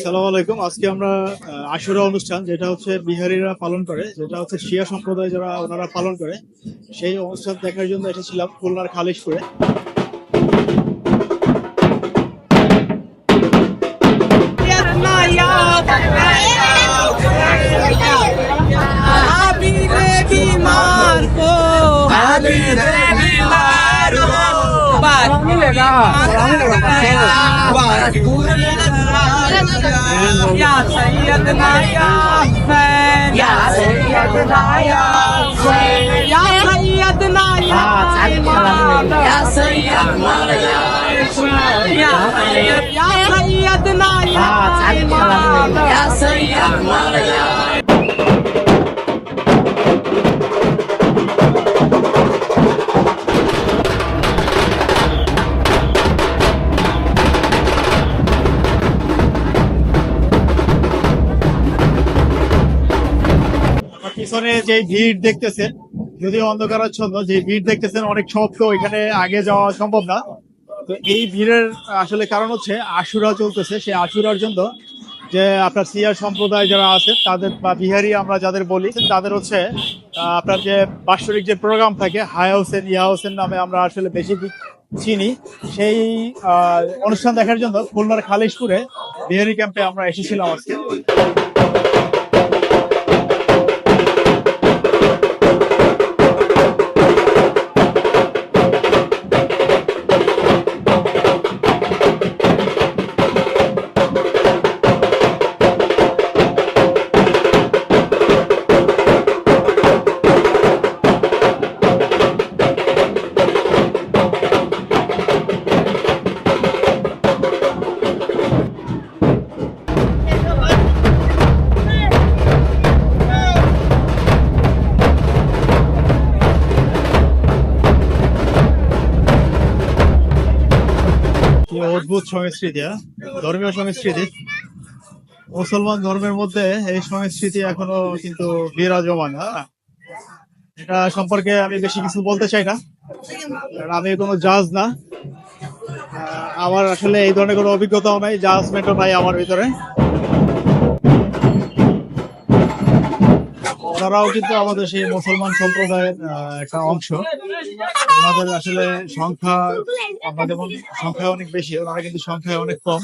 সালাম আলাইকুম। আজকে আমরা আশুরা অনুষ্ঠান যেটা হচ্ছে বিহারিরা পালন করে যেটা হচ্ছে শিয়া সম্প্রদায় যারা ওনারা পালন করে সেই অনুষ্ঠান দেখার জন্য এসেছিলাম খুলনার খালিশপুরে। বাদ। Ya Seyyidina Ya Hüseyin Ya Seyyidina Ya Hüseyin Ya Seyyidina Ya İmam Ya Seyyidina Ya Hüseyin Ya Seyyidina Ya İmam Ya Seyyidina Ya পিছনে যে ভিড় দেখতেছেন, যদিও অন্ধকারাচ্ছন্ন, যে ভিড় দেখতেছেন অনেক শব্দ এখানে আগে যাওয়া সম্ভব না। তো এই ভিড়ের আসলে কারণ হচ্ছে আশুরা চলতেছে। সেই আশুরার জন্য যে আপনার সিয়ার সম্প্রদায় যারা আছে, তাদের বা বিহারি আমরা যাদের বলি, তাদের হচ্ছে আপনার যে বাৎসরিক যে প্রোগ্রাম থাকে, হায়া হোসেন, ইয়া হোসেন নামে আমরা আসলে বেশি চিনি। সেই অনুষ্ঠান দেখার জন্য খুলনার খালিশপুরে বিহারি ক্যাম্পে আমরা এসেছিলাম আজকে। অদ্ভুত সংস্কৃতি হ্যাঁ? ধর্মীয় সংস্কৃতি। মুসলমান ধর্মের মধ্যে এই সংস্কৃতি এখনও কিন্তু বিরাজমান হ্যাঁ? এটা সম্পর্কে আমি বেশি কিছু বলতে চাই না আমি কোনো জাজ না। আমার আসলে এই ধরনের কোনো অভিজ্ঞতাও নাই জাজমেন্টও নাই আমার ভিতরে। ওনারাও কিন্তু আমাদের সেই মুসলমান সম্প্রদায়ের একটা অংশ। ওনাদের আসলে সংখ্যা আমরা যেমন সংখ্যা অনেক বেশি, ওনারা কিন্তু সংখ্যায় অনেক কম।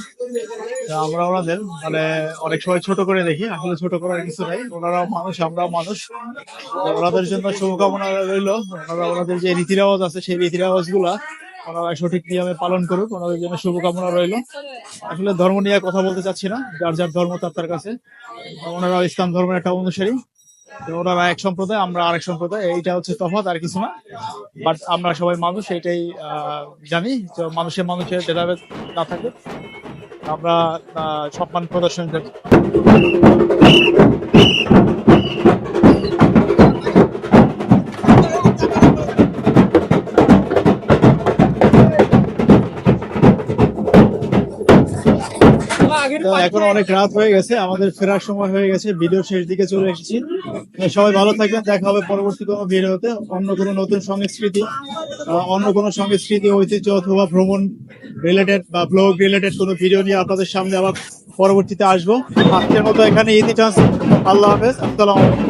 আমরা ওনাদের মানে অনেক সময় ছোট করে দেখি, আসলে ছোট করার কিছু নাই। ওনারাও মানুষ, আমরাও মানুষ। ওনাদের জন্য শুভকামনা রইল। ওনারা ওনাদের যে রীতি রেওয়াজ আছে, সেই রীতি রেওয়াজগুলা ওনারা সঠিক নিয়মে পালন করুক, ওনাদের জন্য শুভকামনা রইল। আসলে ধর্ম নিয়ে কথা বলতে চাচ্ছি না, যার যার ধর্ম তার তার কাছে। ওনারা ইসলাম ধর্মের একটা অনুসারী। ওনারা এক সম্প্রদায়, আমরা আরেক সম্প্রদায়। এইটা হচ্ছে তফাৎ, আর কিছু না। বাট আমরা সবাই মানুষ এটাই জানি। তো মানুষের মানুষের ভেদাভেদ না থাকে আমরা সম্মান প্রদর্শন করি। তো এখন অনেক রাত হয়ে গেছে আমাদের ফেরার সময় হয়ে গেছে ভিডিও শেষ দিকে চলে এসেছি। সবাই ভালো থাকবেন দেখা হবে পরবর্তী কোনো ভিডিওতে। অন্য কোনো নতুন সংস্কৃতি অন্য কোনো সংস্কৃতি ঐতিহ্য অথবা ভ্রমণ রিলেটেড বা ব্লগ রিলেটেড কোনো ভিডিও নিয়ে আপনাদের সামনে আবার পরবর্তীতে আসব। আজকের মতো এখানে ইতি চান্স আল্লাহ হাফেজ আসসালামু